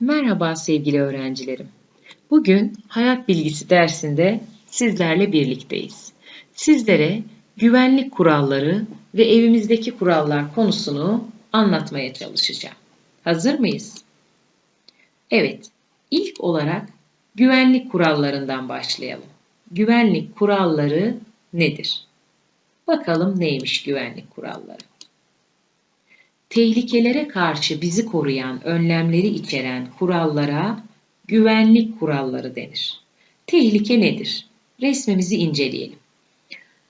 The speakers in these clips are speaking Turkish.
Merhaba sevgili öğrencilerim. Bugün hayat bilgisi dersinde sizlerle birlikteyiz. Sizlere güvenlik kuralları ve evimizdeki kurallar konusunu anlatmaya çalışacağım. Hazır mıyız? Evet, ilk olarak güvenlik kurallarından başlayalım. Güvenlik kuralları nedir? Bakalım neymiş güvenlik kuralları? tehlikelere karşı bizi koruyan önlemleri içeren kurallara güvenlik kuralları denir. Tehlike nedir? Resmimizi inceleyelim.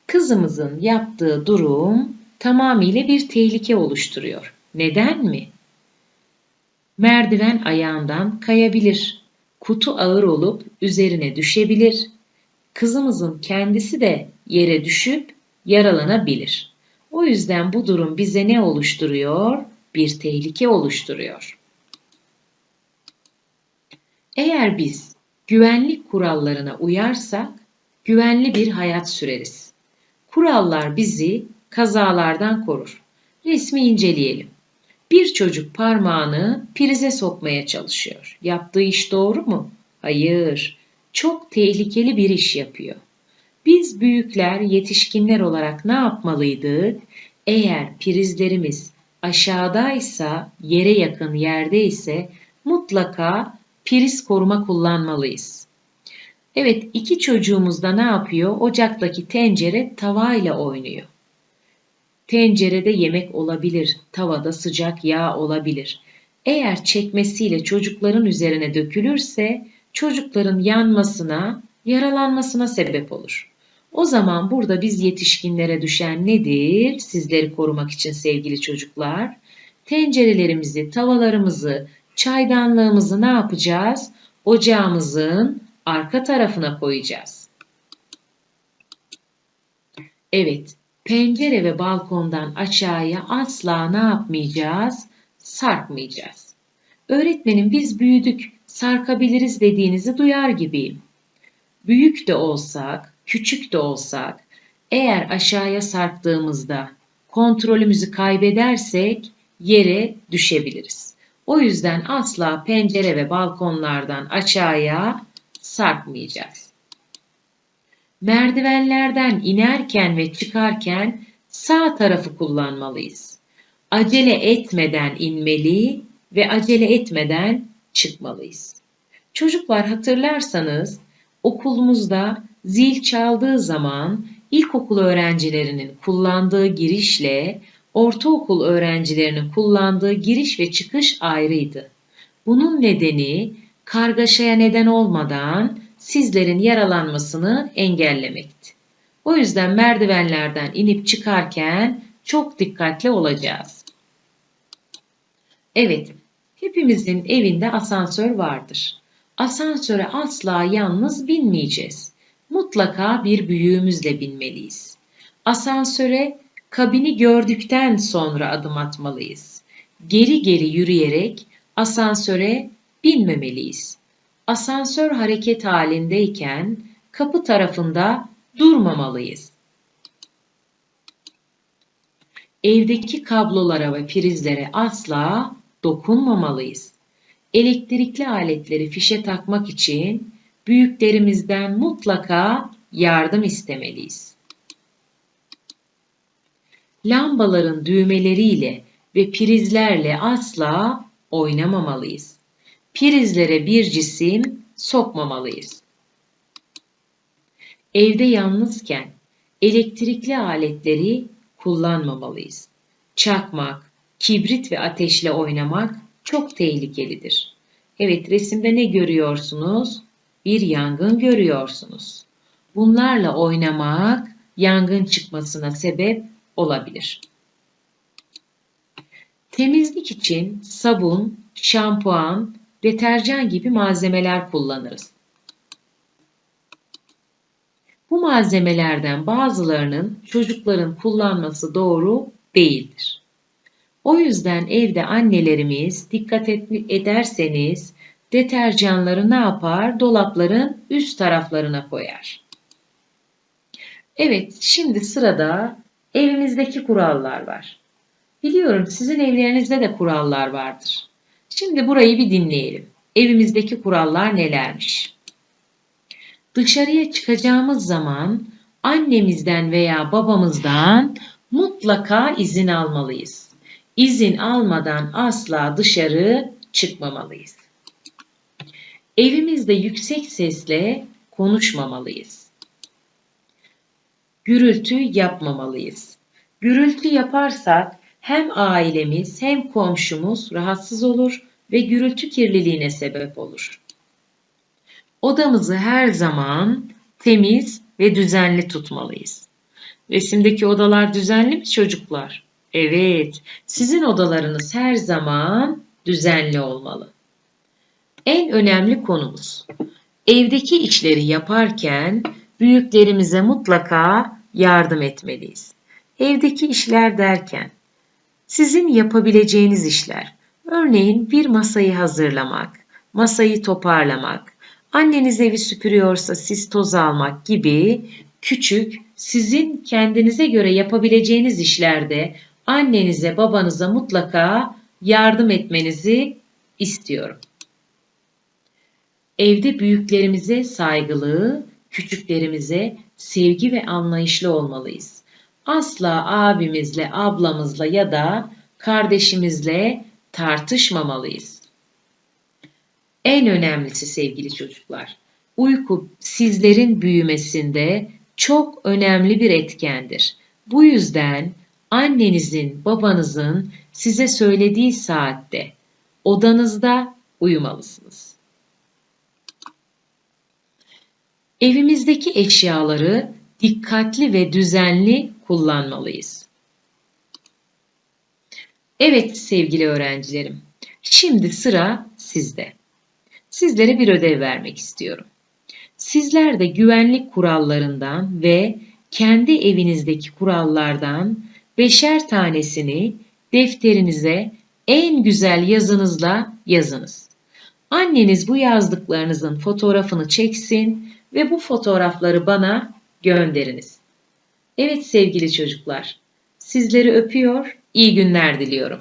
Kızımızın yaptığı durum tamamıyla bir tehlike oluşturuyor. Neden mi? Merdiven ayağından kayabilir. Kutu ağır olup üzerine düşebilir. Kızımızın kendisi de yere düşüp yaralanabilir. O yüzden bu durum bize ne oluşturuyor? Bir tehlike oluşturuyor. Eğer biz güvenlik kurallarına uyarsak güvenli bir hayat süreriz. Kurallar bizi kazalardan korur. Resmi inceleyelim. Bir çocuk parmağını prize sokmaya çalışıyor. Yaptığı iş doğru mu? Hayır. Çok tehlikeli bir iş yapıyor. Büyükler, yetişkinler olarak ne yapmalıydık? Eğer prizlerimiz aşağıdaysa, yere yakın yerde ise mutlaka priz koruma kullanmalıyız. Evet, iki çocuğumuz da ne yapıyor? Ocaktaki tencere tavayla oynuyor. Tencerede yemek olabilir, tavada sıcak yağ olabilir. Eğer çekmesiyle çocukların üzerine dökülürse çocukların yanmasına, yaralanmasına sebep olur. O zaman burada biz yetişkinlere düşen nedir? Sizleri korumak için sevgili çocuklar. Tencerelerimizi, tavalarımızı, çaydanlığımızı ne yapacağız? Ocağımızın arka tarafına koyacağız. Evet, pencere ve balkondan aşağıya asla ne yapmayacağız? Sarkmayacağız. Öğretmenim biz büyüdük, sarkabiliriz dediğinizi duyar gibiyim. Büyük de olsak, küçük de olsak eğer aşağıya sarktığımızda kontrolümüzü kaybedersek yere düşebiliriz. O yüzden asla pencere ve balkonlardan aşağıya sarkmayacağız. Merdivenlerden inerken ve çıkarken sağ tarafı kullanmalıyız. Acele etmeden inmeli ve acele etmeden çıkmalıyız. Çocuklar hatırlarsanız okulumuzda Zil çaldığı zaman ilkokul öğrencilerinin kullandığı girişle ortaokul öğrencilerinin kullandığı giriş ve çıkış ayrıydı. Bunun nedeni kargaşaya neden olmadan sizlerin yaralanmasını engellemekti. O yüzden merdivenlerden inip çıkarken çok dikkatli olacağız. Evet, hepimizin evinde asansör vardır. Asansöre asla yalnız binmeyeceğiz mutlaka bir büyüğümüzle binmeliyiz. Asansöre kabini gördükten sonra adım atmalıyız. Geri geri yürüyerek asansöre binmemeliyiz. Asansör hareket halindeyken kapı tarafında durmamalıyız. Evdeki kablolara ve prizlere asla dokunmamalıyız. Elektrikli aletleri fişe takmak için büyüklerimizden mutlaka yardım istemeliyiz. Lambaların düğmeleriyle ve prizlerle asla oynamamalıyız. Prizlere bir cisim sokmamalıyız. Evde yalnızken elektrikli aletleri kullanmamalıyız. Çakmak, kibrit ve ateşle oynamak çok tehlikelidir. Evet resimde ne görüyorsunuz? Bir yangın görüyorsunuz. Bunlarla oynamak yangın çıkmasına sebep olabilir. Temizlik için sabun, şampuan, deterjan gibi malzemeler kullanırız. Bu malzemelerden bazılarının çocukların kullanması doğru değildir. O yüzden evde annelerimiz dikkat ederseniz deterjanları ne yapar? Dolapların üst taraflarına koyar. Evet, şimdi sırada Evimizdeki kurallar var. Biliyorum sizin evlerinizde de kurallar vardır. Şimdi burayı bir dinleyelim. Evimizdeki kurallar nelermiş? Dışarıya çıkacağımız zaman annemizden veya babamızdan mutlaka izin almalıyız. İzin almadan asla dışarı çıkmamalıyız. Evimizde yüksek sesle konuşmamalıyız. Gürültü yapmamalıyız. Gürültü yaparsak hem ailemiz hem komşumuz rahatsız olur ve gürültü kirliliğine sebep olur. Odamızı her zaman temiz ve düzenli tutmalıyız. Resimdeki odalar düzenli mi çocuklar? Evet, sizin odalarınız her zaman düzenli olmalı. En önemli konumuz. Evdeki işleri yaparken büyüklerimize mutlaka yardım etmeliyiz. Evdeki işler derken sizin yapabileceğiniz işler. Örneğin bir masayı hazırlamak, masayı toparlamak, anneniz evi süpürüyorsa siz toz almak gibi küçük sizin kendinize göre yapabileceğiniz işlerde annenize babanıza mutlaka yardım etmenizi istiyorum. Evde büyüklerimize saygılı, küçüklerimize sevgi ve anlayışlı olmalıyız. Asla abimizle, ablamızla ya da kardeşimizle tartışmamalıyız. En önemlisi sevgili çocuklar, uyku sizlerin büyümesinde çok önemli bir etkendir. Bu yüzden annenizin, babanızın size söylediği saatte odanızda uyumalısınız. Evimizdeki eşyaları dikkatli ve düzenli kullanmalıyız. Evet sevgili öğrencilerim, şimdi sıra sizde. Sizlere bir ödev vermek istiyorum. Sizler de güvenlik kurallarından ve kendi evinizdeki kurallardan beşer tanesini defterinize en güzel yazınızla yazınız. Anneniz bu yazdıklarınızın fotoğrafını çeksin ve bu fotoğrafları bana gönderiniz. Evet sevgili çocuklar, sizleri öpüyor, iyi günler diliyorum.